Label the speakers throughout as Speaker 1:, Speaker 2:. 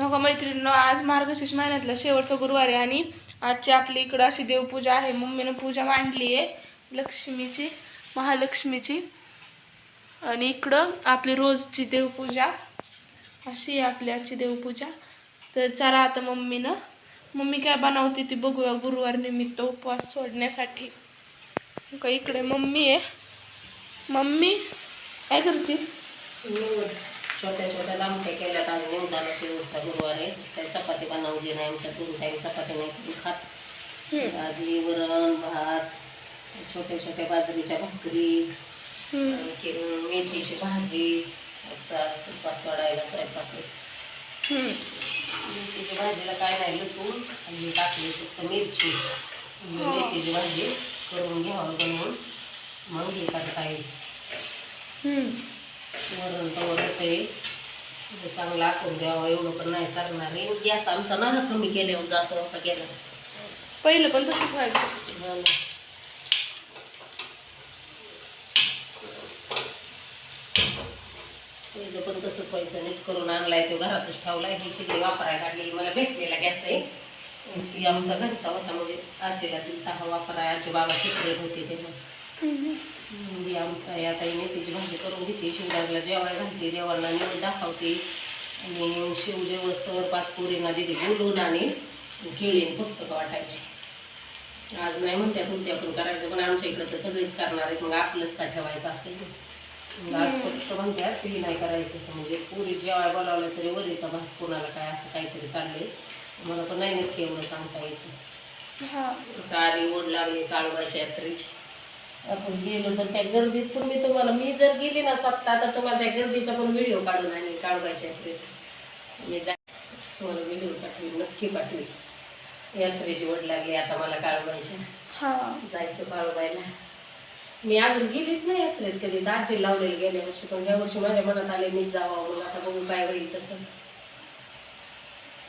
Speaker 1: हो का मैत्रिणीनं आज मार्गशीर्ष महिन्यातला शेवटचा गुरुवार आहे आणि आजची आपली इकडं अशी देवपूजा आहे. मम्मीनं पूजा मांडली आहे लक्ष्मीची महालक्ष्मीची. आणि इकडं आपली रोजची देवपूजा अशी आहे आपली आजची देवपूजा. तर चला आता मम्मीनं मम्मी काय बनवते ती बघूया गुरुवार निमित्त उपवास सोडण्यासाठी. का इकडे मम्मी आहे. मम्मी काय करतीस?
Speaker 2: छोट्या छोट्या लांबट्या केल्यात आणि निवडाला शेवटचा गुरुवार आहे काही चपाती बनवली नाही आमच्या दोन टाईम चपाती नाही खात भाजी वरण भात छोट्या छोट्या बाजरीच्या भाकरी. आणखी मेथीची भाजी असा उपास वाढायला स्वयंपाक. मेथीच्या भाजीला काय नाही लसूण आणि टाकली फक्त मिरची
Speaker 1: हो.
Speaker 2: मेथीची भाजी करून घ्यावं बनवून मग हे करता येईल. वरण तवर होते चांगलं आटून द्यावं एवढं पण नाही सरणार आहे. गॅस आमचा ना कमी केल्यावर जातो आता गेला.
Speaker 1: पहिलं पण तसंच व्हायचं.
Speaker 2: पहिलं पण तसंच व्हायचं. नीट करून आणलाय तो घरातच ठेवलाय. ही शिगडी वापरायला काढलेली. मला भेटलेला गॅस आहे. ती आमचा घरचा होता. म्हणजे आजीला दिलता हा वापराय. आजी बाबा सेपरेट होते तेव्हा. म्हणजे आमचा आहे. आता मेथीची भाजी करून घेते. शिवराजला जेवायला घालते. देवांना निवड दाखवते. आणि शिव देवस्थावर पाच पोरींना दिली बोलून आणि केळीने पुस्तकं वाटायची. आज नाही म्हणत्या उद्या पण करायचं. पण आमच्या इकडं तर सगळीच करणार आहेत. मग आपलंच का ठेवायचं असेल मग आज फक्त म्हणत्या ते नाही करायचं असं. म्हणजे पुरी जेवाय बोलावलं तरी वरीचा भात कोणाला काय असं काहीतरी चाललंय. मला पण नाही नक्की एवढं सांगता यायचं. आली ओढ लागली काळूबाच्या यात्रेची. आपण गेलो तर त्या गर्दीत पण मी तुम्हाला मी जर गेली ना स्वतः तर तुम्हाला त्या गर्दीचा पण व्हिडिओ काढून आणि यात्रेचा मी जा तुम्हाला व्हिडिओ पाठवी नक्की पाठवी यात्रेची ओढ लागली आता मला काळूबाईच्या. जायचं काळूबाईला. मी अजून गेलीच नाही यात्रेत कधी दाजी लावलेली गेल्या वर्षी पण या वर्षी माझ्या मनात आले मीच जावं मग आता बघू काय होईल तसं.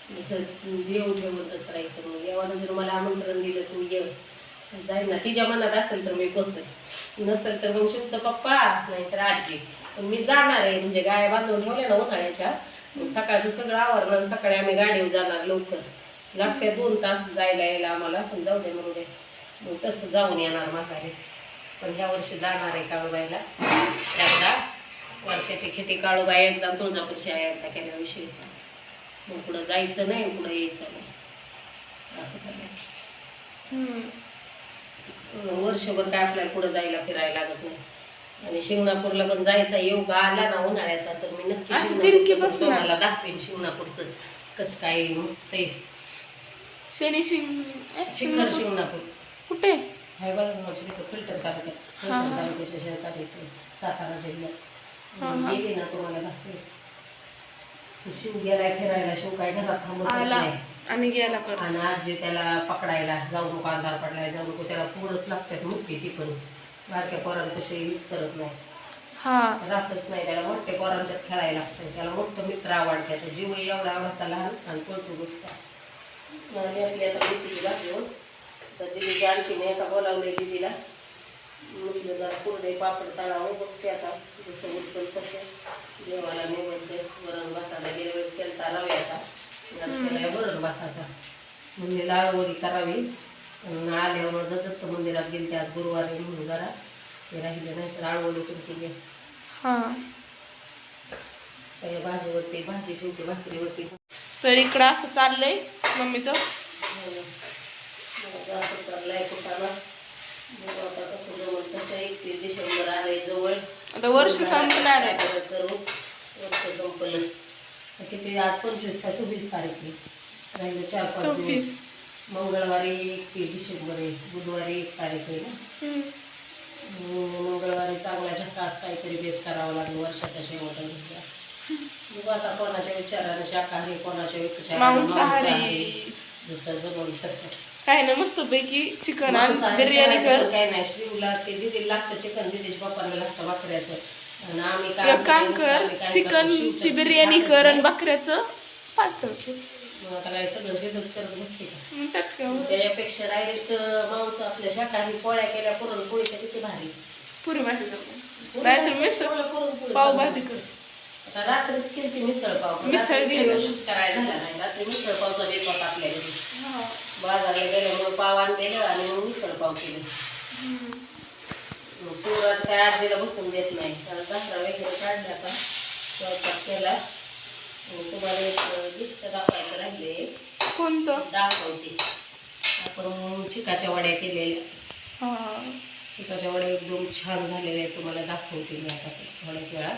Speaker 2: देव ठेवतच राहायचं मग देवानं जर मला आमंत्रण दिलं तू ये. जाईल ना. तिच्या मनात असेल तर मी पोचेल. नसेल तर मग शिवचा पप्पा नाहीतर आजी. पण मी जाणार आहे. म्हणजे गाय बांधून ठेवल्या ना उन्हाळ्याच्या. मग सकाळचं सगळं आवरलं आणि सकाळी आम्ही गाडीवर जाणार लवकर. लागते दोन तास जायला यायला आम्हाला. पण जाऊ दे म्हणू दे. मग तसं जाऊन येणार माघारी पण ह्या वर्षी जाणार आहे काळूबाईला. एकदा वर्षाची खेटी काळूबाई एकदा तुळजापूरची आहे एकदा केल्याविषयी मग पुढं जायचं नाही पुढं यायचं नाही. असं करायचं वर्षभर काय आपल्याला पुढे जायला फिरायला लागत नाही. आणि शिंगणापूरला पण जायचा योग आला ना उन्हाळ्याचा तर मी नक्की
Speaker 1: असं बसणार.
Speaker 2: तुम्हाला दाखवेन शिंगणापूरचं. कसं काय मस्त आहे.
Speaker 1: शनी शिंग ए,
Speaker 2: शिखर
Speaker 1: शिंगणापूर.
Speaker 2: शिंगणापूर.
Speaker 1: कुठे?
Speaker 2: हाय बघा तिथं फिल्टर तालुक्यात
Speaker 1: हा, हा.
Speaker 2: फिल्टर तालुक्याच्या सातारा जिल्ह्यात.
Speaker 1: हा, हा.
Speaker 2: गेली ना तुम्हाला दाखवेन. शिव गेलाय फिरायला. शिव काय घरात थांबतच
Speaker 1: आला.
Speaker 2: नाही.
Speaker 1: आम्ही गेला
Speaker 2: आणि आजी त्याला पकडायला जाऊ नको अंधार पडलाय जाऊ नको त्याला पूरच लागतात मोठी ती पण बारक्या पोरांना तशी हीच करत नाही.
Speaker 1: हा.
Speaker 2: राहतच नाही त्याला मोठ्या पोरांच्यात खेळायला लागतं त्याला मोठं मित्र आवडतात. जीव एवढा असा लहान आणि पळतो बसता आणि आपली आता मुठीची भाजी हो. तर दिदीची आणखी मी आता बोलावलंय दिदीला. म्हटलं जरा कुरडे पापड तळावं बघते आता. जसं उठतं तसं. देवाला निवडते वरण भाताला गेल्या वेळेस केलता रव्याचा आज वरण भाताचा म्हणजे लाळवडी करावी. आल्यावर दत्त मंदिरात गेली आज गुरुवारी म्हणून जरा ते राहिले नाही तर आळवडी पण केली असते.
Speaker 1: हा.
Speaker 2: भाजीवरती भाजी ठेवते भाकरीवरती.
Speaker 1: तर इकडं असं चाललंय मम्मीचं.
Speaker 2: असं चाललाय कुठाला. आता कसं जवळ कसं एकतीस डिसेंबर आले जवळ.
Speaker 1: आता वर्ष संपणार आहे.
Speaker 2: करू. वर्ष संपलं. किती आज पंचवीस का सव्वीस तारीख आहे. राहिलं चार पाच दिवस
Speaker 1: सव्वीस.
Speaker 2: मंगळवारी एकतीस डिसेंबर आहे बुधवारी एक तारीख आहे ना.
Speaker 1: हम्म.
Speaker 2: मंगळवारी चांगला झक्कास काहीतरी बेत करावं लागेल वर्षाच्या शेवटाला. बघू आता कोणाच्या विचाराने शाकाहारी कोणाच्या विचाराने
Speaker 1: मांसाहारी
Speaker 2: जसं जमल तसं
Speaker 1: काय ना मस्त पैकी चिकन आणि बिर्याणी कर.
Speaker 2: काय नाही शिवला असते दिदीला लागतं चिकन दिदीच्या पप्पाला लागतं बकऱ्याचं
Speaker 1: एक काम कर चिकनची
Speaker 2: शिवचं
Speaker 1: बिर्याणी कर आणि. बकऱ्याचं पातळ?
Speaker 2: त्याच्यापेक्षा डायरेक्ट मांस आपल्या शाकाहारी पोळ्या केल्या पुरणपोळीच्या किती भारी.
Speaker 1: पुरी भाजी करू नाहीतर मिसळ.
Speaker 2: पुरणपोळी
Speaker 1: पावभाजी कर.
Speaker 2: आता रात्रीच केली मिसळ पाव.
Speaker 1: मिसळ
Speaker 2: करायला झाला नाही. रात्री मिसळ पावचा बेत होता आपल्या घरी. बाजारला गेल्यामुळे पाव आणलेलं आणि मग मिसळ पाव केलं. शिवराज काय आजीला बसून देत नाही. कारण कचरा वगैरे काढला का स्वयंपाक केला. मग तुम्हाला एक गिफ्ट दाखवायचं राहिले
Speaker 1: कोणतं?
Speaker 2: दाखवते. आपण चिकाच्या वड्या केलेल्या.
Speaker 1: हा.
Speaker 2: चिकाच्या वड्या एकदम छान झालेल्या आहेत. तुम्हाला दाखवते मी आता थोड्याच वेळात.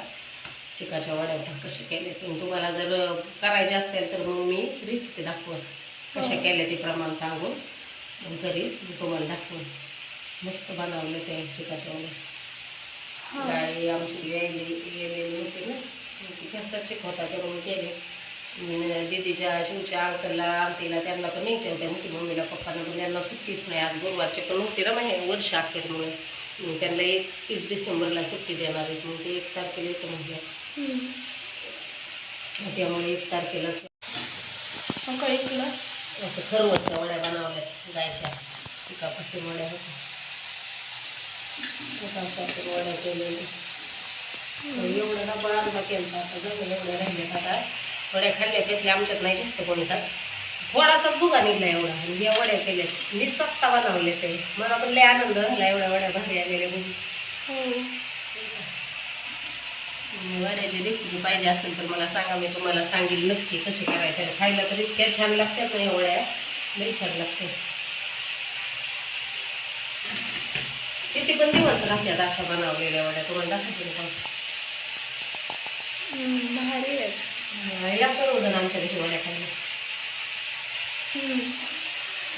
Speaker 2: चिकाच्या वड्या कशा केल्या पण तुम्हाला जर करायच्या असतील तर मग मी रेसिपी दाखवत. कशा केल्या ते प्रमाण सांगून. तरी मी तुम्हाला दाखवून मस्त बनवले ते वड्या
Speaker 1: हा.
Speaker 2: गाडी आमची येलेली होती ना मग ती घरचा चिक होता ते मग केले. दीदीच्या शिवच्या अंकलला आमटीला त्यांना पण न्यायच्या होत्या मोठी मम्मीला पप्पांना पण त्यांना सुट्टीच नाही आज गुरुवारचे पण होते ना म्हणजे वर्ष अखेरमुळे. मग त्यांना एकतीस डिसेंबरला सुट्टी देणार आहेत मग ते एक तारखेला येतं म्हणजे त्यामुळे एक तारखेलाच असं खरवटच्या वड्या बनवल्यात गायच्या. पिकापासून वड्या होत्या. वड्या केलेल्या एवढं ना बांधला केलं आता जवळ एवढ्या राहिल्यात आता वड्या खाल्ल्या त्यातल्या आमच्यात नाही जास्त कोणी का थोडासा भुगा निघला एवढा आणि या वड्या केल्या मी स्वतः बनवले ते मला पण लय आनंद झाला एवढ्या वड्या भारी आलेल्या बघून वड्याची रेसिपी पाहिजे असेल तर मला सांगा मी तुम्हाला सांगेल नक्की कसे करायचे खायला तर इतक्या छान लागतात ना या लई छान लागते किती पण दिवस राहतात अशा बनवलेल्या वड्या तुम्हाला दाखवते ना का?
Speaker 1: हम्म, भारी आहे
Speaker 2: या सर्वजण आमच्या घरी वड्या.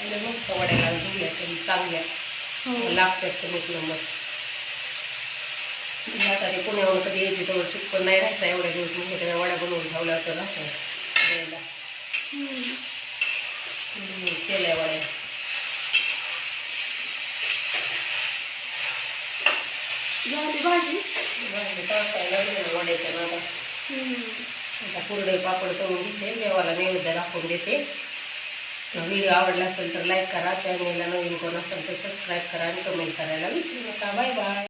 Speaker 2: आणि मस्त वड्या घालून धुल्या तरी चांगल्या.
Speaker 1: हो.
Speaker 2: लागतात तर एक नंबर. आता ते पुण्यावरून कधी यायची तर चिकपण नाही राहायचा एवढ्या दिवस म्हणजे त्या वड्या बनवून ठेवल्या तर राहतं द्यायला केल्या वड्या.
Speaker 1: झाली भाजी.
Speaker 2: वड्याच्या नादा. आता कुरडे पापड तळून घेते देवाला नैवेद्य दाखवून देते. व्हिडिओ आवडला असेल तर लाईक करा चॅनेलला नवीन कोण असेल तर सबस्क्राईब करा आणि कमेंट करायला विसरू नका. Bye bye